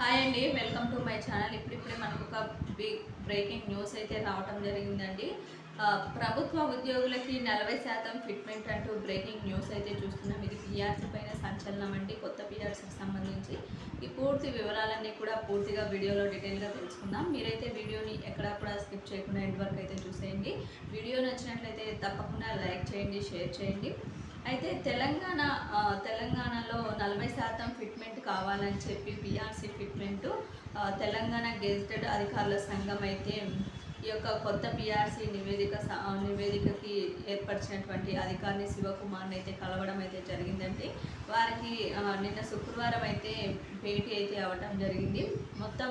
Hi అండి welcome to my channel. ఇప్పుడిప్పుడే మనకు ఒక బిగ్ బ్రేకింగ్ న్యూస్ అయితే రావటం జరిగిందండి. ప్రభుత్వ ఉద్యోగులకి నలభై శాతం ఫిట్మెంట్ అంటూ బ్రేకింగ్ న్యూస్ అయితే చూస్తున్నాం. ఇది పిఆర్సీ పైన సంచలనం అండి కొత్త పిఆర్సీకి సంబంధించి. ఈ పూర్తి వివరాలన్నీ కూడా పూర్తిగా వీడియోలో డీటెయిల్గా తెలుసుకుందాం. మీరైతే వీడియోని ఎక్కడా కూడా స్కిప్ చేయకుండా ఎండ్ వరకు అయితే చూసేయండి. వీడియో నచ్చినట్లయితే తప్పకుండా లైక్ చేయండి షేర్ చేయండి. అయితే తెలంగాణ తెలంగాణలో నలభై శాతం ఫిట్మెంట్ కావాలని చెప్పి పిఆర్సీ ఫిట్మెంట్ తెలంగాణ గెజిటెడ్ అధికారుల సంఘం అయితే ఈ యొక్క కొత్త పిఆర్సీ నివేదిక నివేదికకి ఏర్పరిచినటువంటి అధికారిని శివకుమార్ని అయితే కలవడం అయితే జరిగిందండి. వారికి నిన్న శుక్రవారం అయితే భేటీ అయితే అవ్వటం జరిగింది. మొత్తం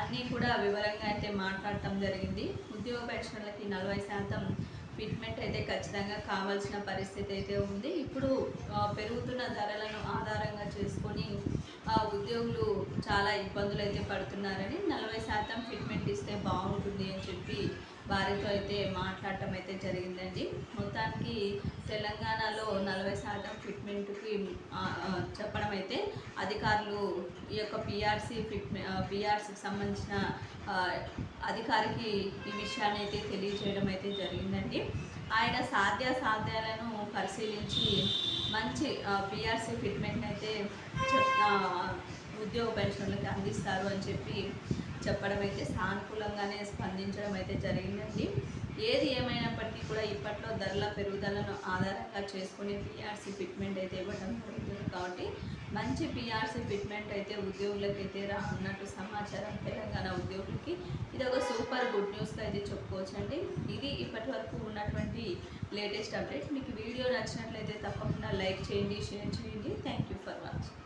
అన్నీ కూడా వివరంగా అయితే మాట్లాడటం జరిగింది. ఉద్యోగ పెన్షన్లకి నలభై శాతం ఫిట్మెంట్ అయితే ఖచ్చితంగా కావాల్సిన పరిస్థితి అయితే ఉంది. ఇప్పుడు పెరుగుతున్న ధరలను ఆధారంగా చేసుకొని ఆ, ఉద్యోగులు చాలా ఇబ్బందులు అయితే పడుతున్నారని నలభై శాతం ఫిట్మెంట్ ఇస్తే బాగుంటుంది అని చెప్పి వారితో అయితే మాట్లాడటం అయితే జరిగిందండి. మొత్తానికి తెలంగాణలో నలభై శాతం ఫిట్మెంట్కి చెప్పడం అయితే అధికారులు ఈ యొక్క పిఆర్సీ ఫిట్మె పిఆర్సీకి సంబంధించిన అధికారికి ఈ విషయాన్ని అయితే తెలియజేయడం అయితే జరిగిందండి. ఆయన సాధ్య సాధ్యాలను పరిశీలించి మంచి పిఆర్సీ ఫిట్మెంట్ అయితే చెప్ ఉద్యోగ పెన్షన్లకి అందిస్తారు అని చెప్పి చెప్పడం అయితే సానుకూలంగానే స్పందించడం అయితే జరిగిందండి. ఏది ఏమైనప్పటికీ కూడా ఇప్పట్లో ధరల పెరుగుదలను ఆధారంగా చేసుకుని పిఆర్సీ ఫిట్మెంట్ అయితే ఇవ్వడం జరుగుతుంది కాబట్టి మంచి పిఆర్సీ ఫిట్మెంట్ అయితే ఉద్యోగులకు అయితే రానున్నట్టు సమాచారం తెలంగాణ ఉద్యోగులకి. ఇది ఒక సూపర్ గుడ్ న్యూస్గా అయితే చెప్పుకోవచ్చండి. ఇది ఇప్పటి వరకు ఉన్నటువంటి లేటెస్ట్ అప్డేట్. మీకు వీడియో నచ్చినట్లయితే తప్పకుండా లైక్ చేయండి షేర్ చేయండి. Thank you for watching